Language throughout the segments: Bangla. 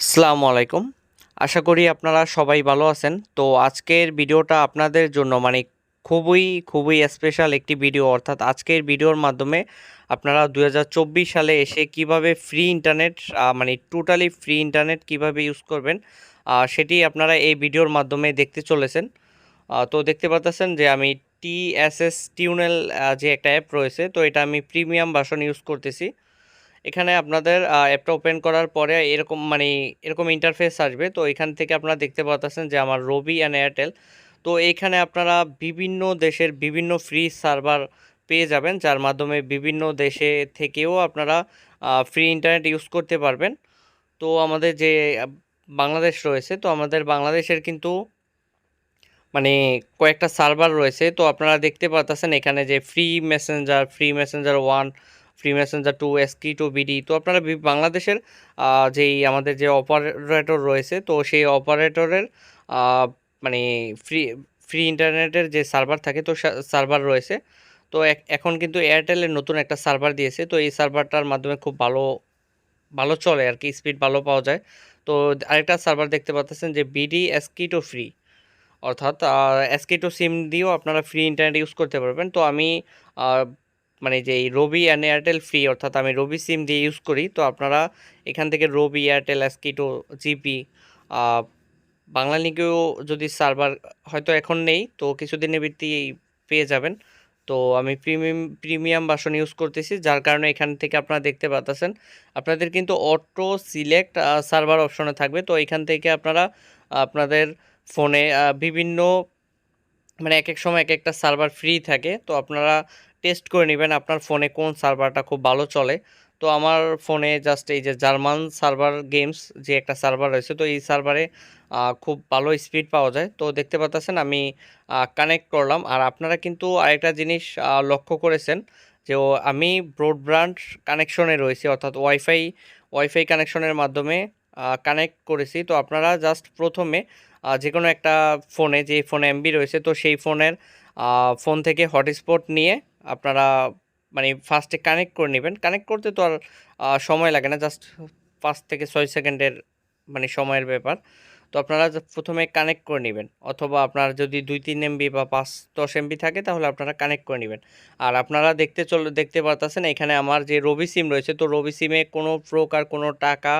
আসসালামু আলাইকুম। আশা করি আপনারা সবাই ভালো আছেন। তো আজকের ভিডিওটা আপনাদের জন্য মানে খুবই খুবই স্পেশাল একটি ভিডিও অর্থাৎ আজকের ভিডিওর মাধ্যমে আপনারা দু হাজার চব্বিশ সালে এসে কীভাবে ফ্রি ইন্টারনেট মানে টোটালি ফ্রি ইন্টারনেট কীভাবে ইউজ করবেন সেটি আপনারা এই ভিডিওর মাধ্যমে দেখতে চলেছেন। তো দেখতে পাচ্ছেন যে আমি টিএসএস টিউনেল যে একটা অ্যাপ রয়েছে, তো এটা আমি প্রিমিয়াম ভার্সন ইউজ করতেছি। এখানে আপনাদের অ্যাপটা ওপেন করার পরে এরকম মানে এরকম ইন্টারফেস আসবে। তো এখান থেকে আপনারা দেখতে পাচ্ছেন যে আমার রবি অ্যান্ড এয়ারটেল তো এইখানে আপনারা বিভিন্ন দেশের বিভিন্ন ফ্রি সার্ভার পেয়ে যাবেন, যার মাধ্যমে বিভিন্ন দেশে থেকেও আপনারা ফ্রি ইন্টারনেট ইউজ করতে পারবেন। তো আমাদের যে, বাংলাদেশ রয়েছে, তো আমাদের বাংলাদেশের কিন্তু মানে কয়েকটা সার্ভার রয়েছে। তো আপনারা দেখতে পাচ্ছেন এখানে যে free messenger free messenger one free messenger two এসকি to BD তো আপনারা বাংলাদেশের যেই আমাদের যে অপারেটর রয়েছে, তো সেই অপারেটরের মানে ফ্রি ফ্রি ইন্টারনেটের যে সার্ভার থাকে, তো সার্ভার রয়েছে। তো এখন কিন্তু এয়ারটেলের নতুন একটা সার্ভার দিয়েছে, তো এই সার্ভারটার মাধ্যমে খুব ভালো ভালো চলে আর কি স্পিড ভালো পাওয়া যায়। তো আরেকটা সার্ভার দেখতে পাচ্ছেন যে বিডি এসকিটো ফ্রি অর্থাৎ এসকেটো সিম দিয়েও আপনারা ফ্রি ইন্টারনেট ইউজ করতে পারবেন। তো আমি মানে যে এই রবি অ্যান্ড এয়ারটেল ফ্রি অর্থাৎ আমি রবি সিম দিয়ে ইউজ করি, তো আপনারা এখান থেকে রবি এয়ারটেল এসকিটো জিপি বাংলা লিগেও যদি সার্ভার হয়তো এখন নেই, তো কিছুদিনের ভিত্তি পেয়ে যাবেন। তো আমি প্রিমিয়াম প্রিমিয়াম বাসন ইউজ করতেছি, যার কারণে এখান থেকে আপনারা দেখতে পাচ্ছেন আপনাদের কিন্তু অটো সিলেক্ট সার্ভার অপশনে থাকবে, তো এখান থেকে আপনারা আপনাদের ফোনে বিভিন্ন মানে এক এক সময় এক একটা সার্ভার ফ্রি থাকে। তো আপনারা টেস্ট করে নেবেন আপনার ফোনে কোন সার্ভারটা খুব ভালো চলে। তো আমার ফোনে জাস্ট এই যে জার্মান সার্ভার গেমস যে একটা সার্ভার রয়েছে, তো এই সার্ভারে খুব ভালো স্পিড পাওয়া যায়। তো দেখতে পাচ্ছেন আমি কানেক্ট করলাম। আর আপনারা কিন্তু আরেকটা জিনিস লক্ষ্য করেছেন যে আমি ব্রডব্যান্ড কানেকশনে রয়েছি। অর্থাৎ ওয়াইফাই ওয়াইফাই কানেকশনের মাধ্যমে কানেক্ট করেছি। তো আপনারা জাস্ট প্রথমে যে কোনো একটা ফোনে যে ফোনে এমবি রয়েছে, তো সেই ফোনের ফোন থেকে হটস্পট নিয়ে আপনারা মানে ফার্স্টে কানেক্ট করে নেবেন। কানেক্ট করতে তো আর সময় লাগে না জাস্ট পাঁচ থেকে ছয় সেকেন্ডের মানে সময়ের ব্যাপার। তো আপনারা প্রথমে কানেক্ট করে নেবেন। অথবা আপনার যদি দুই তিন এমবি বা পাঁচ দশ এমবি থাকে, তাহলে আপনারা কানেক্ট করে নেবেন। আর আপনারা দেখতে চল, দেখতে পারতেছেন, এখানে আমার যে রবি সিম রয়েছে, তো রবি সিমে কোনো প্রকার কোনো টাকা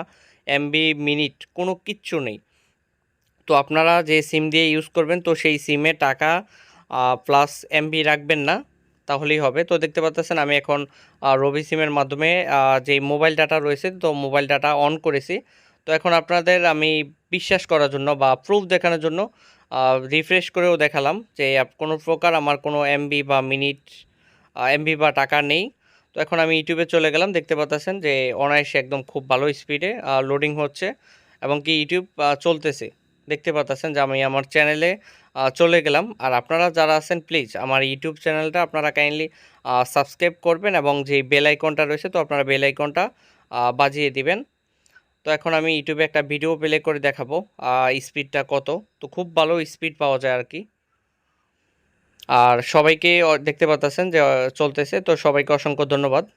এমবি মিনিট, কোনো কিচ্ছু নেই। তো আপনারা যে সিম দিয়ে ইউজ করবেন, তো সেই সিমে টাকা প্লাস এমবি রাখবেন না, তাহলেই হবে। তো দেখতে পাচ্ছেন আমি এখন রবি সিমের মাধ্যমে যে মোবাইল ডাটা রয়েছে, তো মোবাইল ডাটা অন করেছি। তো এখন আপনাদের আমি বিশ্বাস করার জন্য বা প্রুফ দেখানোর জন্য রিফ্রেশ করেও দেখালাম যে কোনো প্রকার আমার কোনো এমবি বা মিনিট এমবি বা টাকা নেই। তো এখন আমি ইউটিউবে চলে গেলাম, দেখতে পাচ্ছেন যে অনায়াসে একদম খুব ভালো স্পিডে লোডিং হচ্ছে এবং কি ইউটিউব চলতেছে। দেখতে পাচ্ছেন যে আমি আমার চ্যানেলে চলে গেলাম। আর আপনারা যারা আছেন প্লিজ আমার ইউটিউব চ্যানেলটা আপনারা কাইন্ডলি সাবস্ক্রাইব করবেন এবং যে বেল আইকনটা রয়েছে, তো আপনারা বেল আইকনটা বাজিয়ে দিবেন। তো এখন আমি ইউটিউবে একটা ভিডিও প্লে করে দেখাবো স্পিডটা কত। তো খুব ভালো স্পিড পাওয়া যায় আর কি। আর সবাইকে দেখতে পাচ্ছেন যে চলতেছে। তো সবাইকে অসংখ্য ধন্যবাদ।